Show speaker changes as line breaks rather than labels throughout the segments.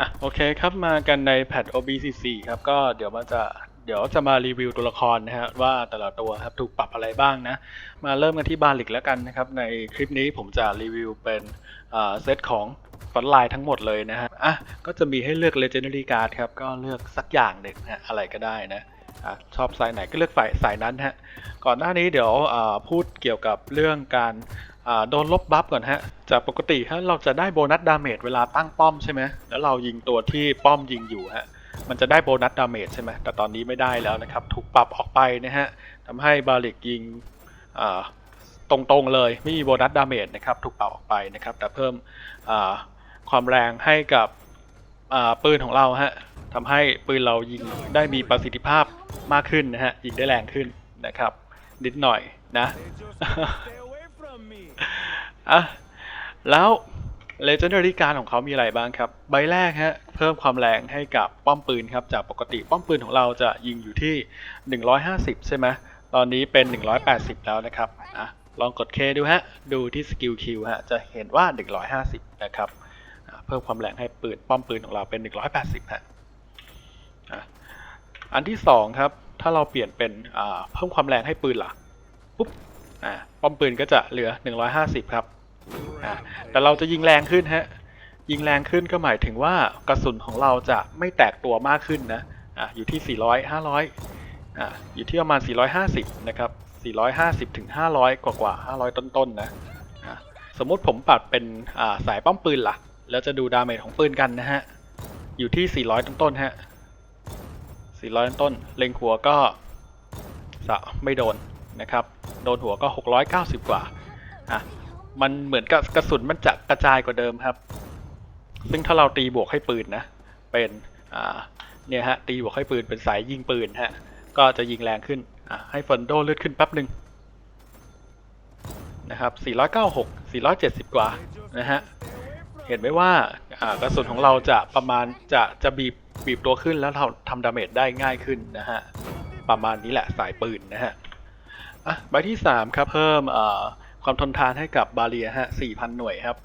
อะโอเคครับมากันในแพท OBCC ครับก็เดี๋ยวมันจะเดี๋ยวจะมารีวิวตัวละครนะฮะว่าแต่ละตัวครับถูกปรับอะไรบ้างนะ มาเริ่มกันที่บาลิกแล้วกันนะครับ ในคลิปนี้ผมจะรีวิวเป็นเซตของฟอนต์ไลน์ทั้งหมดเลยนะฮะอะก็จะมีให้เลือก Legendary Card ครับ ก็เลือกสักอย่างหนึ่งนะฮะอะไรก็ได้นะอะชอบสายไหนก็เลือกฝ่ายสายนั้นฮะก่อนหน้านี้เดี๋ยวพูดเกี่ยวกับเรื่องการ โดนลบบัฟก่อนฮะ จากปกติฮะเราจะได้โบนัสดาเมจเวลาตั้งป้อมใช่ไหมแล้วเรายิงตัวที่ป้อมยิงอยู่ฮะ มันจะได้โบนัสดาเมจใช่ไหมแต่ตอนนี้ไม่ได้แล้วนะครับ ถูกปรับออกไปนะฮะทำให้บาลิกยิงตรงๆเลยไม่มีโบนัสดาเมจนะครับ ถูกปรับออกไปนะครับ แต่เพิ่มความแรงให้กับปืนของเราฮะทำให้ปืนเรายิงได้มีประสิทธิภาพมากขึ้นนะฮะ ยิงได้แรงขึ้นนะครับ นิดหน่อยนะ อะแล้ว Legendary Card ของเขามีอะไรบ้างครับ ใบแรกฮะ เพิ่มความแรงให้กับป้อมปืนครับ จากปกติป้อมปืนของเราจะยิงอยู่ที่ 150 ใช่ไหม ตอนนี้เป็น 180 แล้วนะครับอะลองกด K ดูฮะ ดูที่สกิลคิวฮะ จะเห็นว่า 150 นะครับ เพิ่มความแรงให้ปืนป้อมปืนของเราเป็น 180 ฮะอะอันที่สองครับ ถ้าเราเปลี่ยนเป็นอ่าเพิ่มความแรงให้ปืนล่ะปุ๊บ อ่าป้อมปืนก็จะเหลือ 150 ครับอ่าแต่เราจะยิงแรงขึ้นฮะยิงแรงขึ้นก็หมายถึงว่ากระสุนของเราจะไม่แตกตัวมากขึ้นนะอ่าอยู่ที่ 400 500อ่าอยู่ที่ประมาณ 450 นะครับ 450 ถึง 500 กว่ากว่า 500 ต้นๆนะอ่าสมมติผมปัดเป็นอ่าสายป้อมปืนล่ะ แล้วจะดูดาเมจของปืนกันนะฮะ อยู่ที่ 400 ต้นๆฮะ 400 ต้นๆเล็งหัวก็จะไม่โดน นะครับ โดนหัวก็ 690 กว่าอะมันเหมือนกับกระสุนมันจะกระจายกว่าเดิมครับ ซึ่งถ้าเราตีบวกให้ปืนนะ เป็นอ่าเนี่ยฮะตีบวกให้ปืนเป็นสายยิงปืนฮะ ก็จะยิงแรงขึ้นอะให้เฟนโดเลือดขึ้นแป๊บหนึ่งนะครับ 496 470 กว่านะฮะ เห็นไหมว่าอ่ากระสุนของเราจะประมาณจะจะบีบบีบตัวขึ้นแล้วทำทำดาเมจได้ง่ายขึ้นนะฮะ ประมาณนี้แหละสายปืนนะฮะ อะใบที่3ครับเพิ่มความทนทานให้กับบาเรียฮะ4,000หน่วยครับ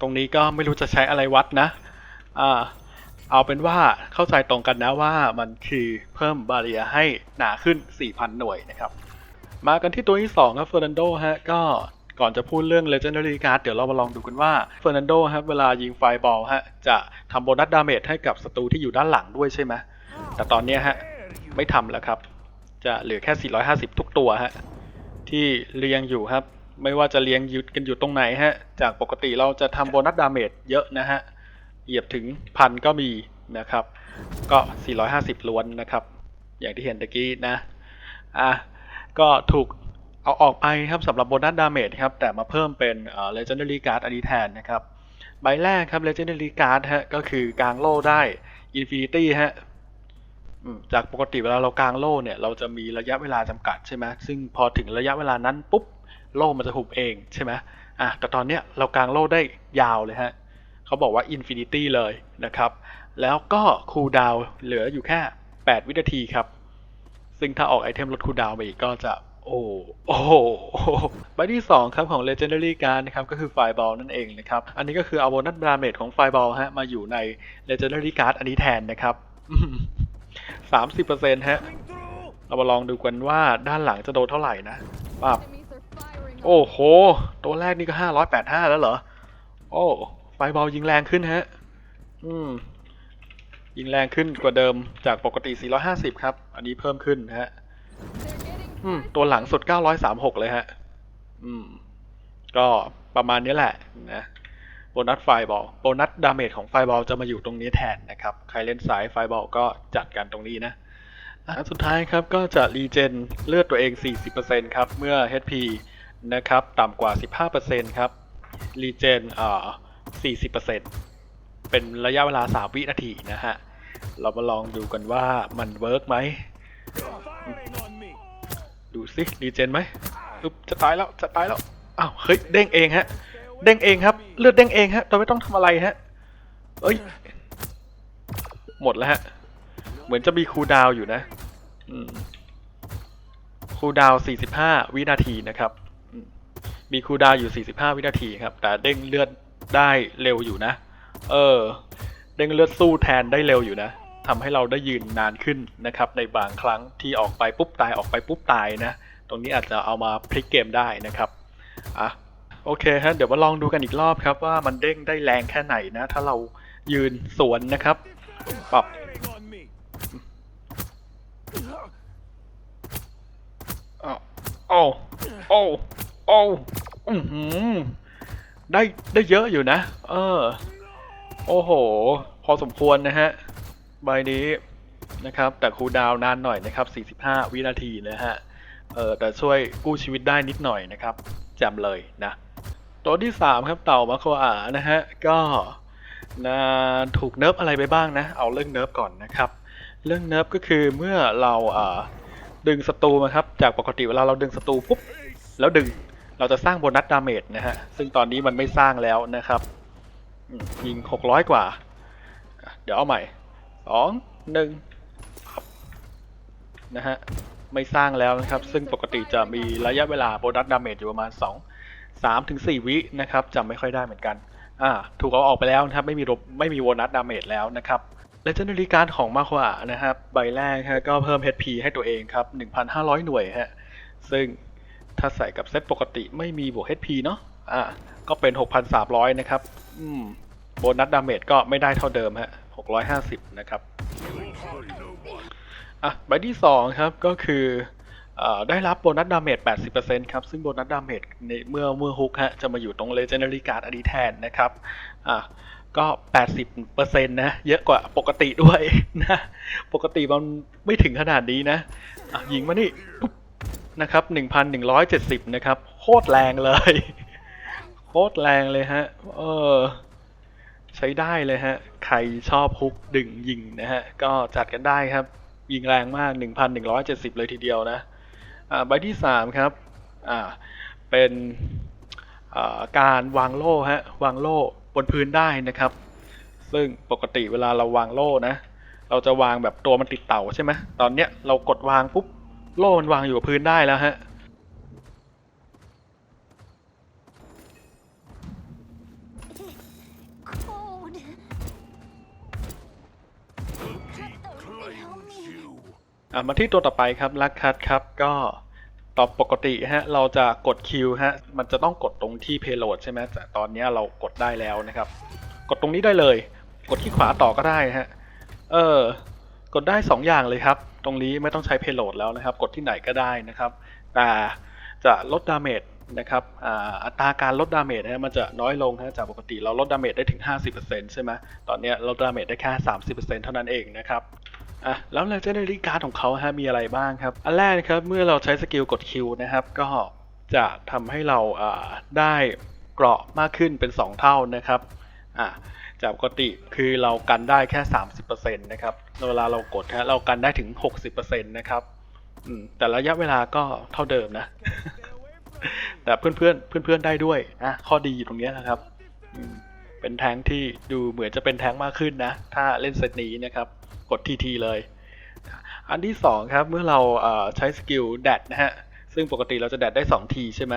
ตรงนี้ก็ไม่รู้จะใช้อะไรวัดนะอ่าเอาเป็นว่าเข้าใจตรงกันนะว่ามันคือเพิ่มบาเรียให้หนาขึ้น 4,000 หน่วยนะครับ มากันที่ตัวที่ 2 ครับเฟอร์นันโดฮะก็ก่อนจะพูดเรื่อง Legendary Card เดี๋ยวเรามาลองดูกันว่าเฟอร์นันโดครับเวลายิงไฟบอลฮะจะทำโบนัสดาเมจให้กับศัตรูที่อยู่ด้านหลังด้วยใช่ไหมแต่ตอนนี้ฮะไม่ทำแล้วครับ จะเหลือแค่ 450 ทุกตัวฮะที่เรียงอยู่ครับ ไม่ว่าจะเรียงยู่กันอยู่ตรงไหนฮะ จากปกติเราจะทำโบนัสดาเมจเยอะนะฮะ เหยียบถึงพันก็มีนะครับ ก็ 450 ล้วนนะครับ อย่างที่เห็นตะกี้นะ อะ ก็ถูกเอาออกไปครับสำหรับโบนัสดาเมจครับ แต่มาเพิ่มเป็นเอ่อ legendary card อันนี้แทนนะครับ ใบแรกครับ legendary card ฮะ ก็คือกางโล่ได้ infinity ฮะ จากปกติเวลาเรากางโล่เนี่ย เราจะมีระยะเวลาจำกัดใช่ไหมซึ่งพอถึงระยะเวลานั้นปุ๊บโล่มันจะหุบเองใช่ไหมอะแต่ตอนเนี้ยเรากางโล่ได้ยาวเลยฮะเขาบอกว่าอินฟินิตี้เลยนะครับ แล้วก็คูลดาวเหลืออยู่แค่ 8 วินาทีครับ ซึ่งถ้าออกไอเทมลดคูลดาวไปอีกก็จะโอ้โอ้โหใบที่ 2 ครับของ Legendary Card นะครับก็คือ Fireball นั่นเองนะครับ อันนี้ก็คือเอาโบนัสดาเมจของ Fireball ฮะมาอยู่ใน Legendary Card อันนี้แทนนะครับ สามสิบเปอร์เซ็นต์ฮะ เรามาลองดูกันว่าด้านหลังจะโดนเท่าไหร่นะปั๊บโอ้โห ตัวแรกนี่ก็ห้าร้อยแปดห้าแล้วเหรอ โอ้ไฟเบอลยิงแรงขึ้นฮะ อืม ยิงแรงขึ้นกว่าเดิมจากปกติ 450 ครับ อันนี้เพิ่มขึ้นฮะ อืม ตัวหลังสุด 936 เลยฮะ อืม ก็ประมาณนี้แหละนะ โบนัสไฟบอลโบนัสดาเมจของไฟบอลจะมาอยู่ตรงนี้แทนนะครับ ใครเล่นสายไฟบอลก็จัดกันตรงนี้นะอันสุดท้ายครับก็จะรีเจนเลือดตัวเอง 40%ครับ เมื่อ HP นะครับต่ำกว่า 15%ครับรีเจนเอ่อ40%เป็นระยะเวลา 3 วินาทีนะฮะ เรามาลองดูกันว่ามันเวิร์กไหม ดูสิรีเจนไหมอุ๊บจะตายแล้ว จะตายแล้ว อ้าว เฮ้ย เด้งเองฮะ เด้งเองครับ เลือดเด้งเองฮะโดยไม่ต้องทำอะไรฮะเอ้ย หมดแล้วฮะ เหมือนจะมีคูดาวอยู่นะคูดาว 45 วินาทีนะครับ มีคูดาวอยู่ 45 วินาทีครับ แต่เด้งเลือดได้เร็วอยู่นะ เออ เด้งเลือดสู้แทนได้เร็วอยู่นะทำให้เราได้ยืนนานขึ้นนะครับ ในบางครั้งที่ออกไปปุ๊บตายออกไปปุ๊บตายนะ ตรงนี้อาจจะเอามาพลิกเกมได้นะครับ อะ โอเคฮะเดี๋ยวมาลองดูกันอีกรอบครับว่ามันเด้งได้แรงแค่ไหนนะ ถ้าเรายืนสวนนะครับปรับ
Firing on me.
อ้าวโอ้โอ้โอ้อือหือได้ได้เยอะอยู่นะ เออ โอ้โห พอสมควรนะฮะ ใบนี้นะครับ แต่คูดาวน์นานหน่อยนะครับ 45 วินาทีนะฮะ เออแต่ช่วยกู้ชีวิตได้นิดหน่อยนะครับจำเลยนะ ตัวที่3ครับเต่ามาโคอานะฮะก็นะถูกเนิร์ฟอะไรไปบ้างนะ เอาเรื่องเนิร์ฟก่อนนะครับ เรื่องเนิร์ฟก็คือเมื่อเราดึงศัตรูมาครับ จากปกติเวลาเราดึงศัตรูปุ๊บแล้วดึงเราจะสร้างโบนัสดาเมจนะฮะ ซึ่งตอนนี้มันไม่สร้างแล้วนะครับอืมยิง600กว่า เดี๋ยวเอาใหม่สองหนึ่งนะฮะ ไม่สร้างแล้วนะครับ ซึ่งปกติจะมีระยะเวลาโบนัสดาเมจอยู่ประมาณ2 3ถึง4วินะครับจำไม่ค่อยได้เหมือนกันอ่าถูกเอาออกไปแล้วนะครับไม่มีรบไม่มีโบนัสดาเมจแล้วนะครับเลเจนดารีการ์ดของมาควานะครับใบแรกฮะก็เพิ่ม HP ให้ตัวเองครับ 1,500 หน่วยฮะซึ่งถ้าใส่กับเซตปกติไม่มีบวก HP เนาะอ่าก็เป็น 6,300 นะครับ อืมโบนัสดาเมจก็ไม่ได้เท่าเดิมฮะ650 นะครับอะใบที่ 2 ครับก็คือ ได้รับโบนัสดาเมจ 80%ครับ ซึ่งโบนัสดาเมจในเมื่อเมื่อฮุกฮะจะมาอยู่ตรง Legendary Card อันนี้แทนนะครับอะก็ 80%นะ เยอะกว่าปกติด้วยนะ ปกติมันไม่ถึงขนาดนี้นะะยิงมานี่นะครับ 1,170 นะครับ โคตรแรงเลย โคตรแรงเลยฮะ เออ ใช้ได้เลยฮะ ใครชอบฮุกดึงยิงนะฮะ ก็จัดกันได้ครับ ยิงแรงมาก 1,170 เลยทีเดียวนะ ใบที่3ครับอ่าเป็นอ่าการวางโล่ฮะวางโล่บนพื้นได้นะครับ ซึ่งปกติเวลาเราวางโล่นะ เราจะวางแบบตัวมันติดเต่าใช่ไหมตอนเนี้ยเรากดวางปุ๊บโล่มันวางอยู่กับพื้นได้แล้วฮะ มาที่ตัวต่อไปครับลักคัดครับก็ตอบปกติฮะเราจะกดคิวฮะมันจะต้องกดตรงที่ payload ใช่ไหมแต่ตอนนี้เรากดได้แล้วนะครับ กดตรงนี้ได้เลย กดที่ขวาต่อก็ได้ฮะเออกดได้ 2 อย่างเลยครับ ตรงนี้ไม่ต้องใช้ payload แล้วนะครับ กดที่ไหนก็ได้นะครับ แต่จะลดดาเมจนะครับอ,อัตราการลดดาเมจนะมันจะน้อยลงฮะจากปกติเราลดดาเมจได้ถึง 50%ใช่ไหมตอนนี้ลดดาเมจได้แค่ 30%เท่านั้นเองนะครับ อะแล้ว Legendary Card ของเขาฮะมีอะไรบ้างครับ อันแรกนะครับเมื่อเราใช้สกิลกดคิวนะครับ ก็จะทำให้เราอ่าได้เกราะมากขึ้นเป็น 2 เท่านะครับอะจากปกติคือเรากันได้แค่ 30%นะครับเวลาเรากดฮะเรากันได้ถึง 60%นะครับแต่ระยะเวลาก็เท่าเดิมนะ แต่เพื่อนเพื่อนเพื่อนเพื่อนๆได้ด้วยนะข้อดีอยู่ตรงเนี้ยนะครับเป็นแทงที่ดูเหมือนจะเป็นแทงมากขึ้นนะ ถ้าเล่นเซตนี้นะครับ กดทีทีเลย อันที่สองครับ เมื่อเราใช้สกิลแดดนะฮะ ซึ่งปกติเราจะแดดได้สองทีใช่ไหม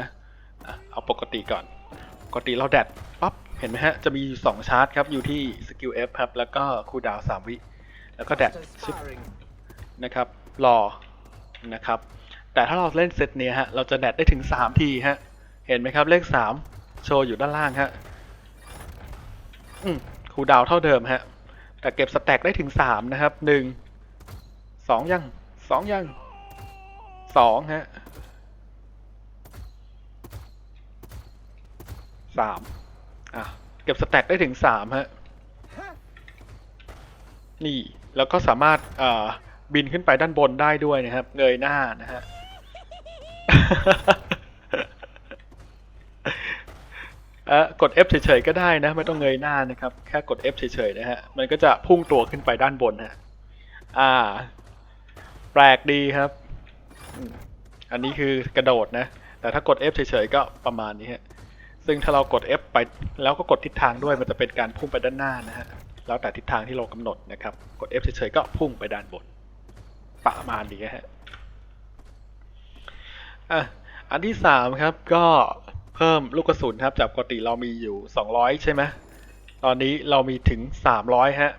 เอาปกติก่อน ปกติเราแดดปั๊บ เห็นไหมฮะ จะมีอยู่สองชาร์จครับ อยู่ที่สกิล F ครับ แล้วก็คูดาวสามวิ แล้วก็แดดชึบนะครับ รอ นะครับ แต่ถ้าเราเล่นเซตเนี้ยฮะ เราจะแดดได้ถึงสามทีฮะ เห็นไหมครับ เลขสามโชว์อยู่ด้านล่างฮะ อืมคูดาวเท่าเดิมฮะ แต่เก็บสแต็กได้ถึงสามนะครับหนึ่งสองยังสองยังสองฮะสามอะ เก็บสแต็กได้ถึงสามฮะ นี่ แล้วก็สามารถอ่าบินขึ้นไปด้านบนได้ด้วยนะครับ เงยหน้านะฮะ เออ กด F เฉยๆก็ได้นะไม่ต้องเงยหน้านะครับ แค่กด F เฉยๆนะฮะมันก็จะพุ่งตัวขึ้นไปด้านบนฮะอ่า แปลกดีครับ อันนี้คือกระโดดนะ แต่ถ้ากด F เฉยๆก็ประมาณนี้ฮะซึ่งถ้าเรากด F ไปแล้วก็กดทิศทางด้วยมันจะเป็นการพุ่งไปด้านหน้านะฮะแล้วแต่ทิศทางที่เรากำหนดนะครับ กด F เฉยๆก็พุ่งไปด้านบน ประมาณนี้ฮะอะอันที่สามครับก็ พิ่มลูกกระสุนครับ จากปกติเรามีอยู่ 200 ใช่ไหมตอนนี้เรามีถึง 300 ฮะ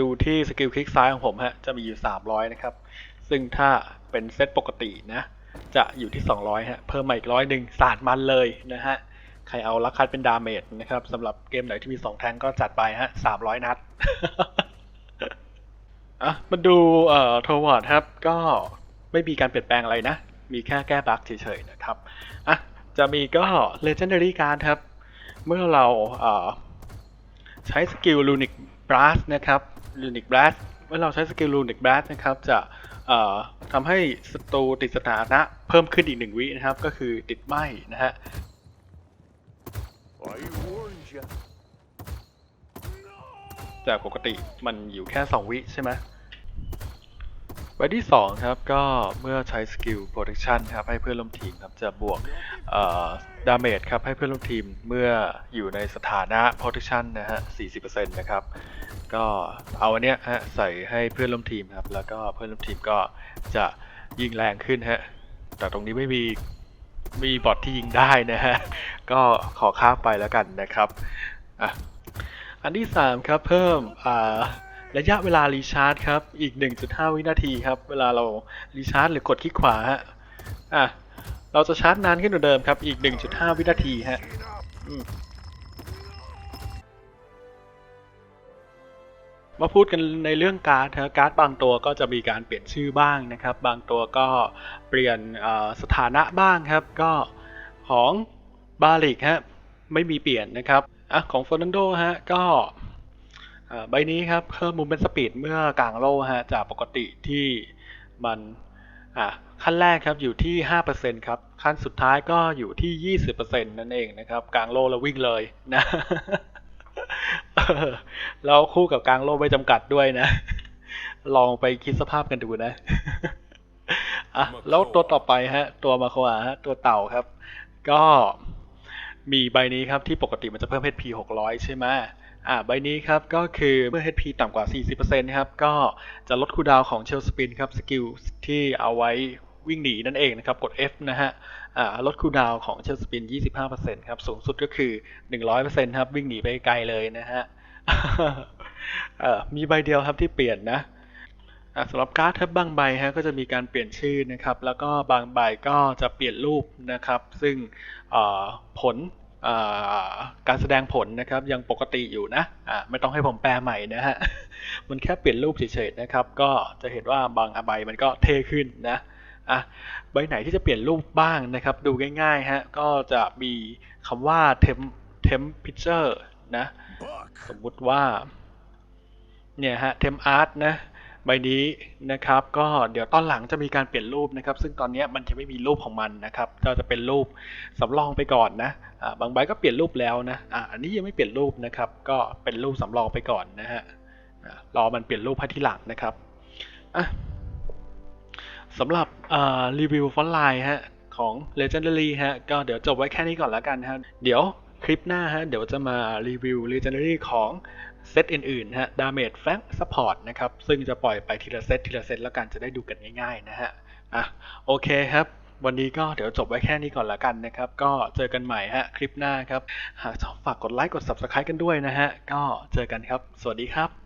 ดูที่สกิลคลิกซ้ายของผมฮะ จะมีอยู่ 300 นะครับ ซึ่งถ้าเป็นเซตปกตินะ จะอยู่ที่ 200 ฮะ เพิ่มมาอีกร้อยหนึ่งสาดมันเลยนะฮะ ใครเอาลักคัดเป็นดาเมจนะครับสำหรับเกมไหนที่มี 2 แทงก็จัดไปฮะ 300 นัด อะ มาดูเอ่อทวอร์ดครับ ก็ไม่มีการเปลี่ยนแปลงอะไรนะ มีแค่แก้บั๊กเฉยๆนะครับ อะ จะมีก็ Legendary Card ครับ เมื่อเราเใช้สกิล Runic Blast นะครับ Runic Blast เมื่อเราใช้สกิล Runic Blast นะครับ จะทำให้ศัตรูติดสถานะเพิ่มขึ้นอีกหนึ่งวินะครับ ก็คือติดไหมนะฮะจากปกติมันอยู่แค่ 2 วิใช่ไหม ใบที่2ครับก็เมื่อใช้สกิล protection ครับให้เพื่อนร่วมทีมครับจะบวกดาเมจครับให้เพื่อนร่วมทีมเมื่ออยู่ในสถานะ protection นะฮะ 40%นะครับ ก็เอาอันเนี้ยฮะใส่ให้เพื่อนร่วมทีมครับ แล้วก็เพื่อนร่วมทีมก็จะยิงแรงขึ้นฮะ แต่ตรงนี้ไม่มีมีบอทที่ยิงได้นะฮะ ก็ขอข้ามไปแล้วกันนะครับ อะ อันที่ 3 ครับเพิ่มอ่า ระยะเวลารีชาร์จครับ อีก 1.5 วินาทีครับ เวลาเรารีชาร์จหรือกดคลิกขวาฮะ อะ เราจะชาร์จนานขึ้นกว่าเดิมครับ อีก 1.5 วินาทีฮะมาพูดกันในเรื่องการ์ดฮะการ์ดบางตัวก็จะมีการเปลี่ยนชื่อบ้างนะครับ บางตัวก็เปลี่ยนสถานะบ้างครับ ก็ของบาลิกฮะไม่มีเปลี่ยนนะครับอะของฟอร์นันโดฮะก็ ใบนี้ครับเพิ่มมูมเมนต์สปีดเมื่อกลางโลฮะจากปกติที่มันอะขั้นแรกครับอยู่ที่ 5%ครับ ขั้นสุดท้ายก็อยู่ที่ 20%นั่นเองนะครับ กลางโลแล้ววิ่งเลยนะเออแล้วคู่กับกลางโลไม่จำกัดด้วยนะ ลองไปคิดสภาพกันดูนะอะแล้วตัวต่อไปฮะ ตัวมาโคอาฮะ ตัวเต่าครับ ก็มีใบนี้ครับที่ปกติมันจะเพิ่ม HP 600 ใช่ไหม อ่าใบนี้ครับก็คือเมื่อ HP ต่ำกว่า 40%นะครับก็จะลดคูดาวของเชลสปินครับสกิลที่เอาไว้วิ่งหนีนั่นเองนะครับ กด F นะฮะอ่าลดคูดาวของเชลสปิน 25%ครับ สูงสุดก็คือ 100%ครับ วิ่งหนีไปไกลเลยนะฮะมีใบเดียวครับที่เปลี่ยนนะสำหรับการ์ดครับบางใบฮะก็จะมีการเปลี่ยนชื่อนะครับ แล้วก็บางใบก็จะเปลี่ยนรูปนะครับ ซึ่งผล การแสดงผลนะครับยังปกติอยู่นะอะไม่ต้องให้ผมแปลใหม่นะฮะ มันแค่เปลี่ยนรูปเฉยๆนะครับ ก็จะเห็นว่าบางใบมันก็เท่ขึ้นนะอะใบไหนที่จะเปลี่ยนรูปบ้างนะครับ ดูง่ายๆฮะก็จะมีคำว่า temp temp picture นะ
Buck.
สมมุติว่า เนี่ยฮะเทมอาร์ตนะ ใบนี้นะครับก็เดี๋ยวตอนหลังจะมีการเปลี่ยนรูปนะครับ ซึ่งตอนนี้มันจะไม่มีรูปของมันนะครับก็จะเป็นรูปสำรองไปก่อนนะอ่าบางใบก็เปลี่ยนรูปแล้วนะอ่าอันนี้ยังไม่เปลี่ยนรูปนะครับ ก็เป็นรูปสำรองไปก่อนนะฮะอ่ารอมันเปลี่ยนรูปให้ทีหลังนะครับอะสำหรับอ่ารีวิวฟอนต์ไลน์ฮะของ Legendary ฮะก็เดี๋ยวจบไว้แค่นี้ก่อนแล้วกันฮะเดี๋ยวคลิปหน้าฮะเดี๋ยวจะมารีวิว Legendary ของ เซตอื่นๆฮะ Damage Flank Support นะครับ ซึ่งจะปล่อยไปทีละเซตทีละเซตแล้วกันจะได้ดูกันง่ายๆนะฮะอะโอเคครับวันนี้ก็เดี๋ยวจบไว้แค่นี้ก่อนละกันนะครับ ก็เจอกันใหม่ฮะคลิปหน้าครับหากชอบฝากกดไลค์กด Subscribe กันด้วยนะฮะ ก็เจอกันครับ สวัสดีครับ